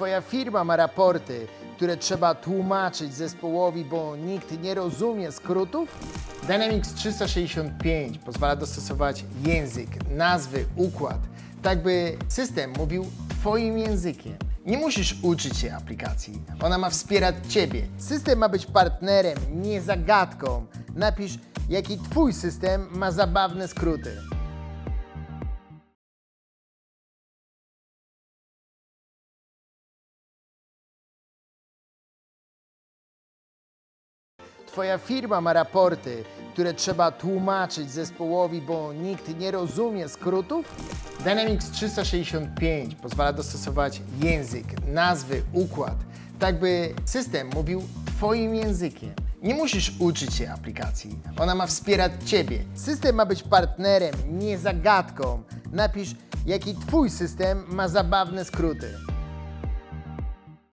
Twoja firma ma raporty, które trzeba tłumaczyć zespołowi, bo nikt nie rozumie skrótów? Dynamics 365 pozwala dostosować język, nazwy, układ, tak by system mówił Twoim językiem. Nie musisz uczyć się aplikacji, ona ma wspierać Ciebie. System ma być partnerem, nie zagadką. Napisz, jaki Twój system ma zabawne skróty. Twoja firma ma raporty, które trzeba tłumaczyć zespołowi, bo nikt nie rozumie skrótów? Dynamics 365 pozwala dostosować język, nazwy, układ, tak by system mówił Twoim językiem. Nie musisz uczyć się aplikacji, ona ma wspierać Ciebie. System ma być partnerem, nie zagadką. Napisz, jaki Twój system ma zabawne skróty.